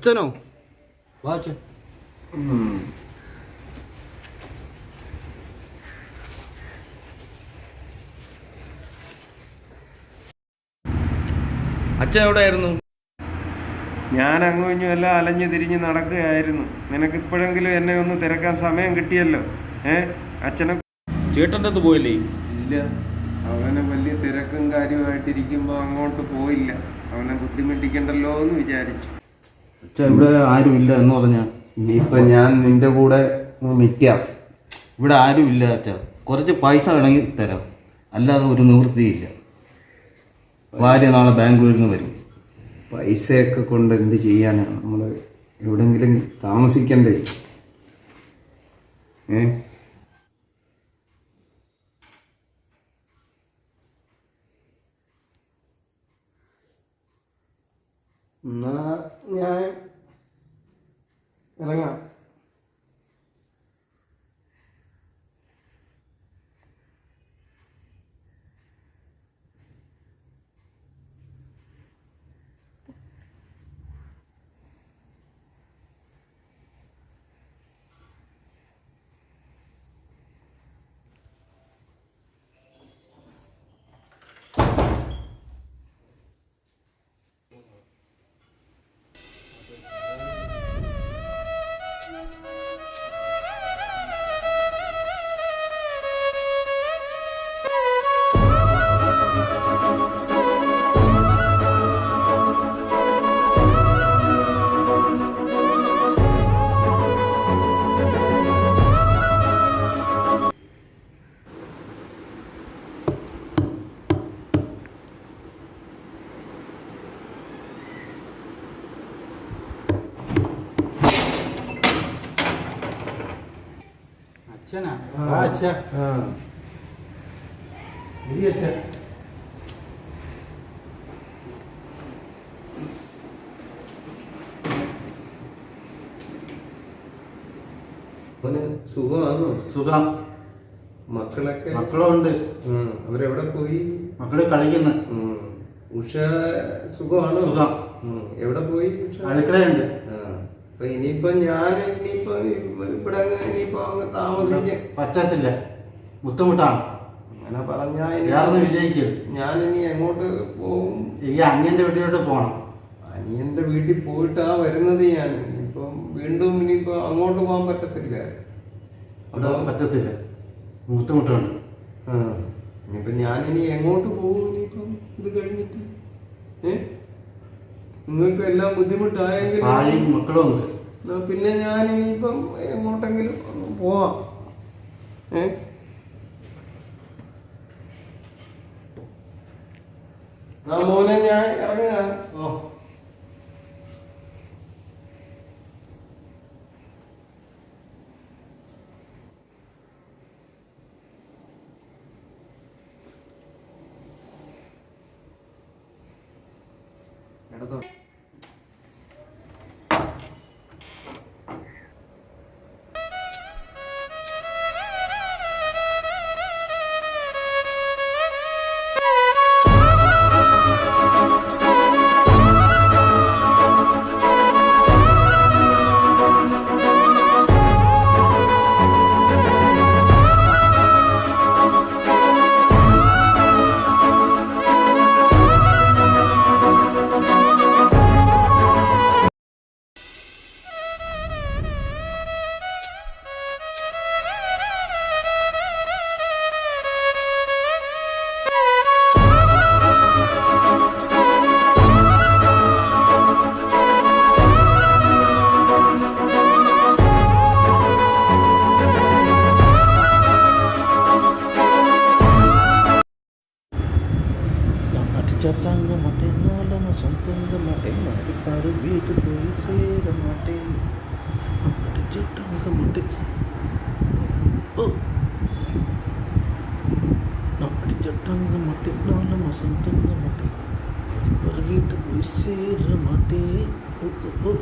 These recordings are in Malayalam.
അച്ഛനോ? വാ അച്ഛൻ. അച്ഛൻ എവിടെയായിരുന്നു? ഞാൻ അങ്ങും ഇങ്ങും എല്ലാം അലഞ്ഞു തിരിഞ്ഞ് നടക്കുകയായിരുന്നു. നിനക്ക് ഇപ്പോഴെങ്കിലും എന്നെ ഒന്ന് തിരക്കാൻ സമയം കിട്ടിയല്ലോ. ഏ അച്ഛനെ ചേട്ടന്റെ അടുത്ത് പോയില്ലേ? ഇല്ല. അവനെ വലിയ തിരക്കും കാര്യമായിട്ടിരിക്കുമ്പോൾ അങ്ങോട്ട് പോയില്ല. അവനെ ബുദ്ധിമുട്ടിക്കണ്ടല്ലോ എന്ന് വിചാരിച്ചു. ഇവിടെ ആരും ഇല്ല എന്ന് പറഞ്ഞാ? ഇനിയിപ്പൊ ഞാൻ നിന്റെ കൂടെ നിൽക്കാം ഇവിടെ ആരും ഇല്ല അച്ഛ കുറച്ച് പൈസ വേണമെങ്കിൽ തരാം. അല്ലാതെ ഒരു നിവൃത്തിയില്ല. ഭാര്യ നാളെ ബാംഗ്ലൂരിൽ നിന്ന് വരും. പൈസയൊക്കെ കൊണ്ട് എന്ത് ചെയ്യാനാണ് നമ്മൾ എവിടെങ്കിലും താമസിക്കണ്ടേ? ഏ? എന്നാ ഞാൻ അവന് സുഖമാണോ? സുഖം. മക്കളൊക്കെ? മക്കളുണ്ട്. അവരെവിടെ പോയി? മക്കൾ കളിക്കുന്നു. ഉഷ സുഖമാണോ? സുഖം. എവിടെ പോയി അടുക്കളയുണ്ട്. അപ്പൊ ഇനിയിപ്പോ ഞാൻ ഇനിയിപ്പോ ഇവിടെ ഇനിയിപ്പോ അങ്ങ് താമസിക്ക പറ്റത്തില്ല. ബുദ്ധിമുട്ടാണ്. അങ്ങനെ പറഞ്ഞാ വിജയിക്കും ഇനി വിജയിക്കരുത് ഞാൻ ഇനി എങ്ങോട്ട് പോകും ഈ അനിയന്റെ വീട്ടിലോട്ട് പോകണം അനിയന്റെ വീട്ടിൽ പോയിട്ടാ വരുന്നത് ഞാൻ. ഇപ്പം വീണ്ടും ഇനിയിപ്പോ അങ്ങോട്ട് പോകാൻ പറ്റത്തില്ല. അവിടെ പറ്റത്തില്ല. ബുദ്ധിമുട്ടുണ്ട്. ഇനിയിപ്പോ ഞാൻ ഇനി എങ്ങോട്ട് പോകും ഇനിയിപ്പം? ഇത് കഴിഞ്ഞിട്ട്. ഏ? നിങ്ങൾക്ക് എല്ലാം ബുദ്ധിമുട്ടായെങ്കിൽ മക്കളും ഉണ്ട്. പിന്നെ ഞാൻ ഇനിയിപ്പം എങ്ങോട്ടെങ്കിലും പോവാം. ഏ? മോനെ ഞാൻ ഇറങ്ങുക ഓ. എടുത്തോ சேர மாட்டேன் அடிச்சுட்டாங்க மாட்டேன் ஓ நான் அடிச்சட்டாங்க மாட்டேன் நாளம சொந்தங்க மாட்டேன் அடிப்பாரு வீட்டு போய் சேர மாட்டேன் ஓ ஓ ஓ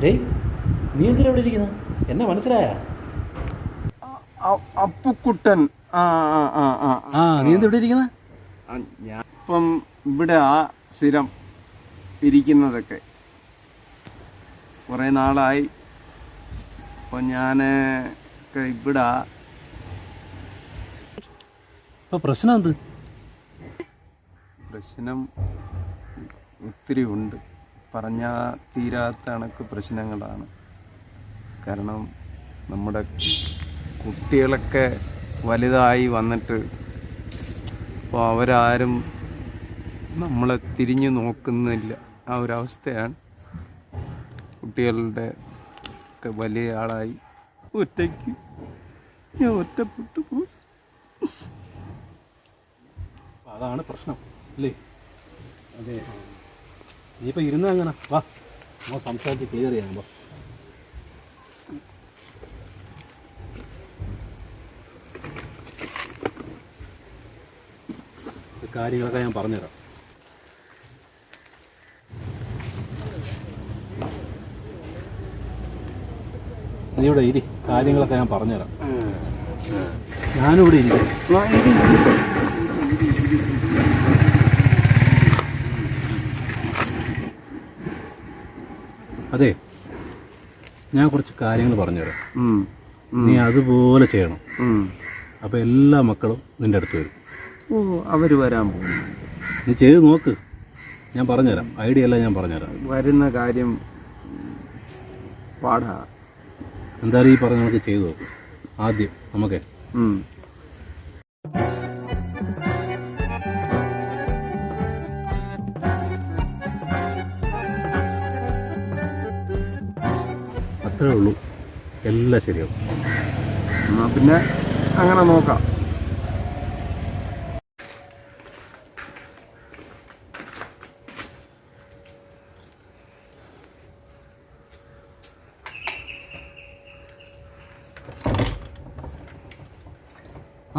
ഡേയ് നീ എന്തിനാ ഇവിടെ ഇരിക്കുന്നത് എന്നെ മനസ്സിലായ അ- അപ്പുക്കുട്ടൻ ആ ആ ആ ആ ആ. നീ എന്താ ഇവിടെ ഇരിക്കുന്നത് ആ, ഞാൻ ഇപ്പം ഇവിടെ ആ സ്ഥിരം ഇരിക്കുന്നതൊക്കെ. കുറേ നാളായി. അപ്പം ഞാൻ ഇവിടെ ഇപ്പൊ പ്രശ്നം എന്ത്? പ്രശ്നം ഒത്തിരി ഉണ്ട്. പറഞ്ഞാൽ തീരാത്ത കണക്ക് പ്രശ്നങ്ങളാണ്. കാരണം നമ്മുടെ കുട്ടികളൊക്കെ വലുതായി വന്നിട്ട് അപ്പോൾ അവരാരും നമ്മളെ തിരിഞ്ഞു നോക്കുന്നില്ല. ആ ഒരു അവസ്ഥയാണ്. കുട്ടികളുടെ ഒക്കെ വലിയ ആളായി. ഒറ്റയ്ക്ക് ഞാൻ ഒറ്റപ്പെട്ടു പോയി. അതാണ് പ്രശ്നം അല്ലേ? അതെ. നീ ഇപ്പം ഇരുന്ന അങ്ങനെ വാ. നമ്മൾ സംസാരിച്ച് ക്ലിയർ ചെയ്യാൻ വാ. കാര്യങ്ങളൊക്കെ ഞാൻ പറഞ്ഞുതരാം. നീ ഇവിടെ ഇരി കാര്യങ്ങളൊക്കെ ഞാൻ പറഞ്ഞുതരാം. ഞാനിവിടെ ഇരിക്കും. അതെ ഞാൻ കുറച്ച് കാര്യങ്ങൾ പറഞ്ഞുതരാം. നീ അതുപോലെ ചെയ്യണം. അപ്പോൾ എല്ലാ മക്കളും നിന്റെ അടുത്ത് വരും. ഓ അവർ വരാൻ പോകുന്നു. നീ ചെയ്ത് നോക്ക്. ഞാൻ പറഞ്ഞുതരാം. ഐഡിയ എല്ലാം ഞാൻ പറഞ്ഞുതരാം. വരുന്ന കാര്യം പാടാ. എന്തായാലും ഈ പറഞ്ഞ നമുക്ക് ചെയ്തു നോക്ക്. ആദ്യം നമുക്ക്. അത്രേ ഉള്ളൂ. എല്ലാം ശരിയാവും. പിന്നെ അങ്ങനെ നോക്കാം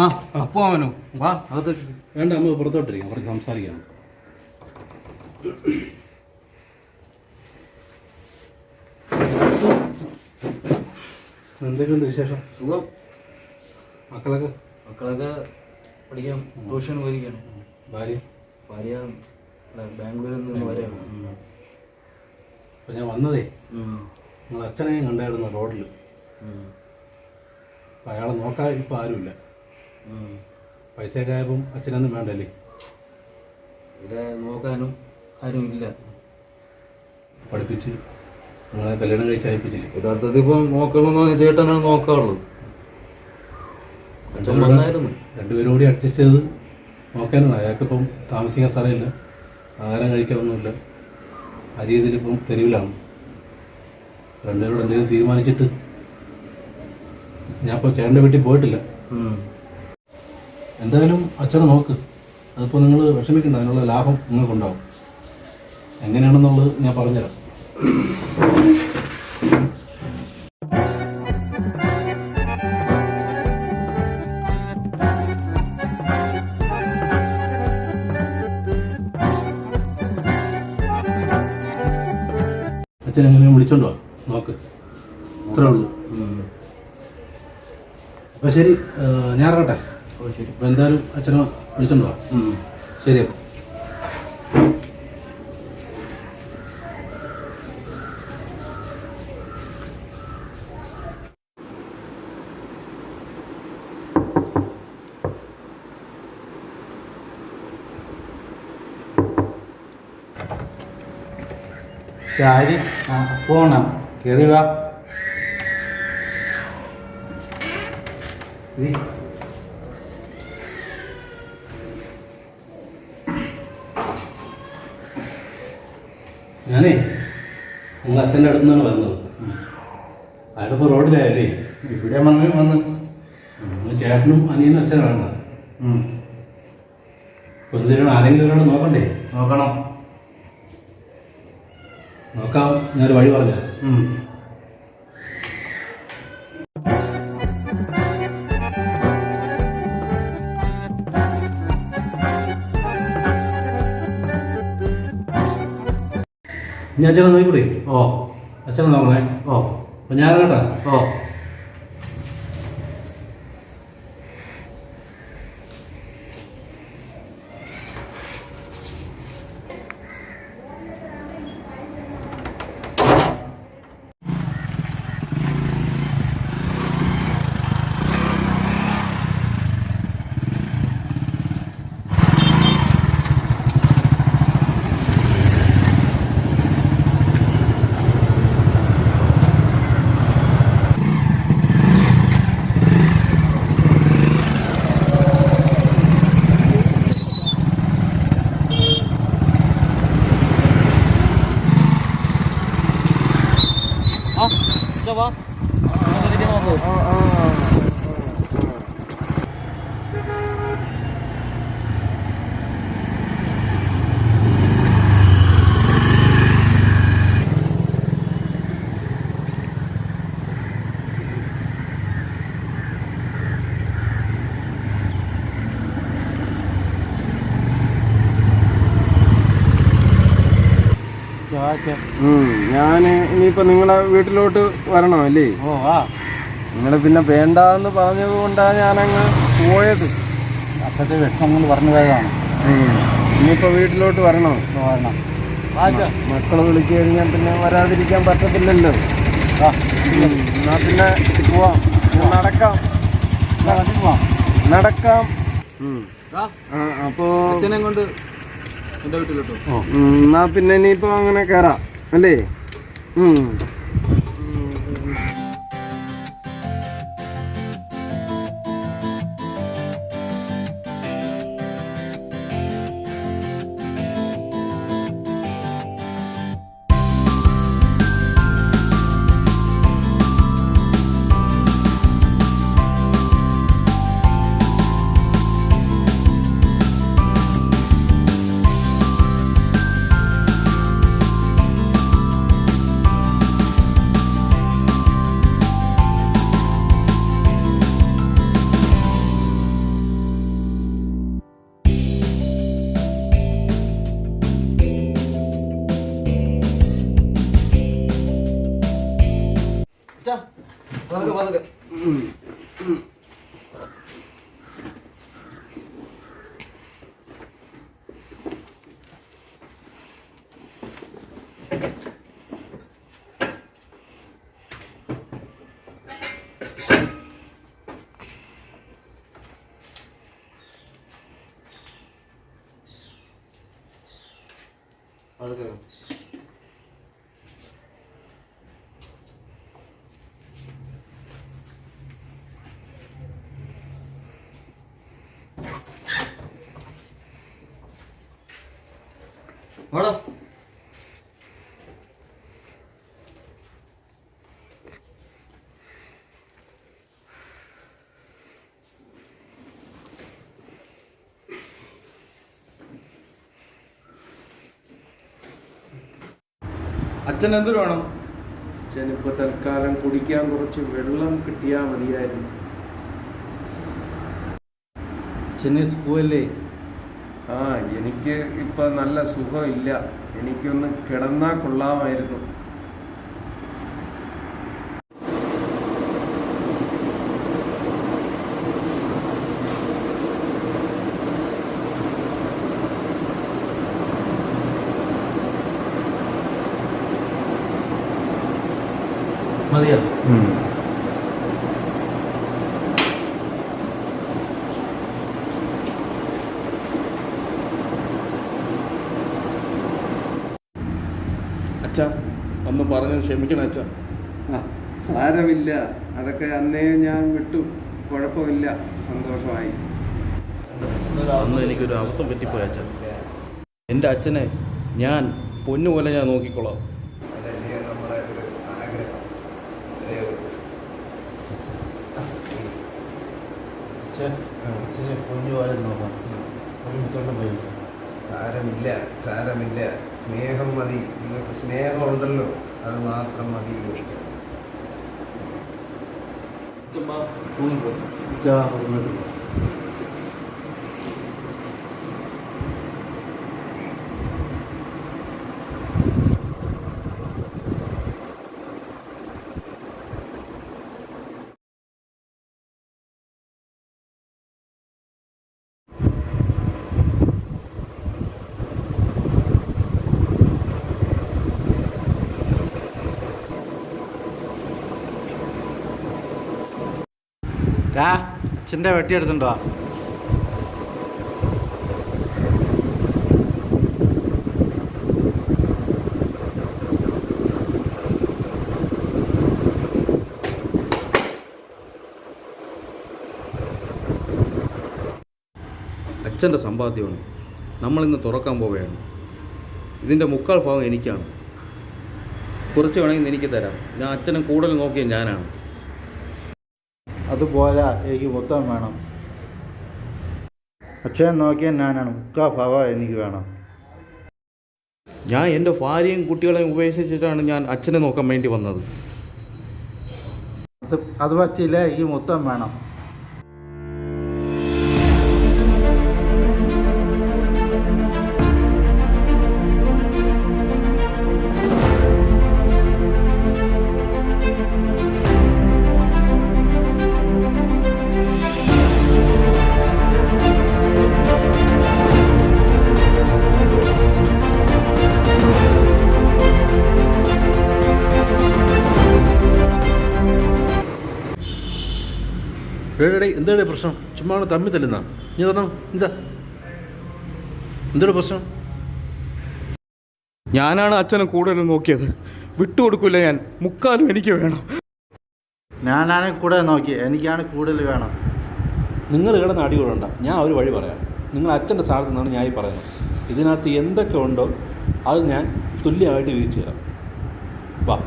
ആ അപ്പോ അവനോ വാ അകത്ത്. വേണ്ട നമ്മൾ പുറത്തോട്ടിരിക്കാം. കുറച്ച് സംസാരിക്കാം എന്തൊക്കെയുണ്ട് വിശേഷം? സുഖം. മക്കളൊക്കെ? മക്കളൊക്കെ പഠിക്കാൻ ട്യൂഷൻ പോയിരിക്കണം. ഭാര്യ? ഭാര്യ ബാംഗ്ലൂരിൽ നിന്ന് വരെയാണ്. അപ്പം ഞാൻ വന്നതേ. നിങ്ങൾ അച്ഛനെയും കണ്ടായിരുന്നു റോഡിൽ അപ്പം അയാളെ നോക്കാൻ ഇപ്പം ആരുമില്ല. പൈസയൊക്കെ ആയപ്പം അച്ഛനൊന്നും വേണ്ടല്ലേ? ഇവിടെ നോക്കാനും ആരും ഇല്ല പഠിപ്പിച്ച് നിങ്ങളെ കല്യാണം കഴിച്ച് അയപ്പിച്ചില്ല? യഥാർത്ഥത്തിൽ ഇപ്പം നോക്കണമെന്ന് ചേട്ടനാണ് നോക്കാറുള്ളത് അച്ഛൻ വന്നായിരുന്നു രണ്ടുപേരും കൂടി അഡ്ജസ്റ്റ് ചെയ്ത് നോക്കാനാണ്. അയാൾക്കിപ്പം താമസിക്കാൻ സ്ഥലമില്ല. ആഹാരം കഴിക്കാനൊന്നുമില്ല. ആ രീതിയിൽ ഇപ്പം തെരുവിലാണ്. രണ്ടുപേരോട് എന്തെങ്കിലും തീരുമാനിച്ചിട്ട് ഞാൻ ഇപ്പോൾ ചേട്ടന്റെ വീട്ടിൽ പോയിട്ടില്ല. എന്തായാലും അച്ഛനെ നോക്ക്. അതിപ്പോൾ നിങ്ങൾ വിഷമിക്കണ്ട അതിനുള്ള ലാഭം നിങ്ങൾക്കുണ്ടാവും. എങ്ങനെയാണെന്നുള്ളത് ഞാൻ പറഞ്ഞുതരാം. അച്ഛൻ എങ്ങനെയും വിളിച്ചോണ്ടോ? നോക്ക്. ഇത്രേ ഉള്ളൂ. ശരി ഞാൻ ശരി. അപ്പോൾ എന്തായാലും അച്ഛനെ വിളിച്ചിട്ടുണ്ടോ? ശരി അപ്പോൾ ആ പോണം. കയറി വാ. ഞാനേ നിങ്ങൾ അച്ഛന്റെ അടുത്ത് നിന്നാണ് വരുന്നത് അയാളിപ്പോൾ റോഡിലായല്ലേ? ഇവിടെ വന്ന് വന്ന്. ചേട്ടനും അനിയനും അച്ഛനാണ്. അപ്പോൾ എന്തിനാണ് ആരെങ്കിലും ഒരാൾ നോക്കണ്ടേ? നോക്കണം. നോക്കാം ഞാനൊരു വഴി പറഞ്ഞുതരാം. ഉം. ചേട്ടാ നോക്കിക്കൂടെ? ഓ. അച്ഛനെ നോക്കണേ. ഓ. അപ്പം ഞാൻ കേട്ടാ ഓ വാ ഇരിക്കാൻ നോക്കൂ ആ, ആ, ആ. ഉം, ഞാൻ ഇനിയിപ്പോ നിങ്ങളെ വീട്ടിലോട്ട് വരണോ അല്ലേ ഓ ആ നിങ്ങൾ പിന്നെ വേണ്ടെന്ന് പറഞ്ഞത് കൊണ്ടാണ് ഞാനങ്ങ് പോയത്. അപ്പത്തെ വിഷമം കൊണ്ട് പറഞ്ഞു പോയതാണ് ഉം. ഇനിയിപ്പോ വീട്ടിലോട്ട് വരണോ? വരണം. മക്കളെ വിളിച്ചു കഴിഞ്ഞാൽ പിന്നെ വരാതിരിക്കാൻ പറ്റത്തില്ലല്ലോ. ആ, എന്നാ പിന്നെ പോവാം. നടക്കാം. എന്നാ നടക്കാം. ഉം. ആ, അപ്പോ അച്ഛനെ കൊണ്ട് എന്റെ വീട്ടിലോട്ടോ. ഉം, എന്നാ പിന്നെ ഇനിയിപ്പോ അങ്ങനെ കേറാം. അല്ലേ? 嗯。வணக்கம் வணக்கம் വാടാ അച്ഛൻ എന്തു വേണം? അച്ഛനിപ്പോ തൽക്കാലം കുടിക്കാൻ കുറച്ച് വെള്ളം കിട്ടിയാ മതിയായിരുന്നു. ചെന്നൈ പോവല്ലേ ആ എനിക്ക് ഇപ്പൊ നല്ല സുഖമില്ല. എനിക്കൊന്ന് കിടന്നാ കൊള്ളാമായിരുന്നു മതിയോ അച്ഛാ അന്ന് പറഞ്ഞത് ക്ഷമിക്കണം അച്ഛാ. സാരമില്ല. അതൊക്കെ അന്നേ ഞാൻ വിട്ടു. കുഴപ്പമില്ല. സന്തോഷമായി. അന്ന് എനിക്കൊരു അബദ്ധം പറ്റിപ്പോയി അച്ഛൻ എന്റെ അച്ഛനെ ഞാൻ പൊന്നുപോലെ ഞാൻ നോക്കിക്കോളാം അതല്ലേ നമ്മുടെ ആഗ്രഹം അതേ ഉള്ളൂ. പൊന്നു പോയാലും ഒരു മുത്തോട്ട് പോയി സാരമില്ല. സാരമില്ല. സ്നേഹം മതി. നിങ്ങൾക്ക് സ്നേഹമുണ്ടല്ലോ. അത് മാത്രം മതി എനിക്ക് ചാ രാ അച്ഛന്റെ വെട്ടി എടുത്തുണ്ടോ അച്ഛന്റെ സമ്പാദ്യമാണ്. നമ്മളിന്ന് തുറക്കാൻ പോവുകയാണ്. ഇതിന്റെ മുക്കാൽ ഭാഗം എനിക്കാണ്. കുറച്ച് വേണമെങ്കിൽ എനിക്ക് തരാം. ഞാൻ അച്ഛനെ കൂടുതൽ നോക്കിയ ഞാനാണ്. അതുപോലെ എനിക്ക് മൊത്തം വേണം. അച്ഛൻ നോക്കിയാൽ ഞാനാണ്. മുക്കാ ഭാഗം എനിക്ക് വേണം. ഞാൻ എന്റെ ഭാര്യയും കുട്ടികളെയും ഉപേക്ഷിച്ചിട്ടാണ് ഞാൻ അച്ഛനെ നോക്കാൻ വേണ്ടി വന്നത്. അത് അത് പറ്റില്ല എനിക്ക് മൊത്തം വേണം. എന്താണ് പ്രശ്നം? ചുമ്മാണ് തമ്മി തല്ലുന്ന? നീ തന്നോ എന്താ? എന്താണ് പ്രശ്നം? ഞാനാണ് അച്ഛനെ കൂടുതൽ നോക്കിയത്. വിട്ടുകൊടുക്കില്ല ഞാൻ. മുക്കാലും എനിക്ക് വേണം. ഞാനാണ് കൂടെ നോക്കി. എനിക്കാണ് കൂടുതൽ വേണം. നിങ്ങൾ കിടന്ന് അടി കൂടണ്ട ഞാൻ ഒരു വഴി പറയാം. നിങ്ങൾ അച്ഛന്റെ സ്ഥാനത്ത് നിന്നാണ് ഞാൻ ഈ പറയുന്നത്. ഇതിനകത്ത് എന്തൊക്കെ ഉണ്ടോ അത് ഞാൻ തുല്യമായിട്ട് വിധിച്ചു തരാം. വാ.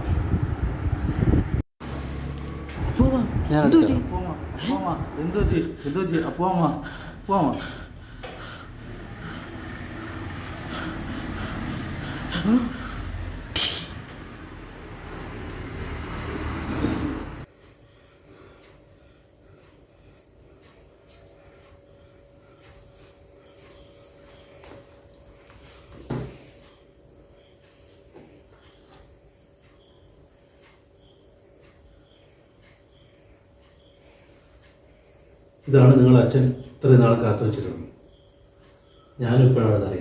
ഞാൻ അടുത്ത് തരാം. പോമാ പോമാ എന്തോ എന്തോ ഇതാണ് നിങ്ങളുടെ അച്ഛൻ ഇത്രയും നാൾ കാത്തു വെച്ചിരുന്നത് ഞാനിപ്പോഴാണ് അറിയുന്നത്.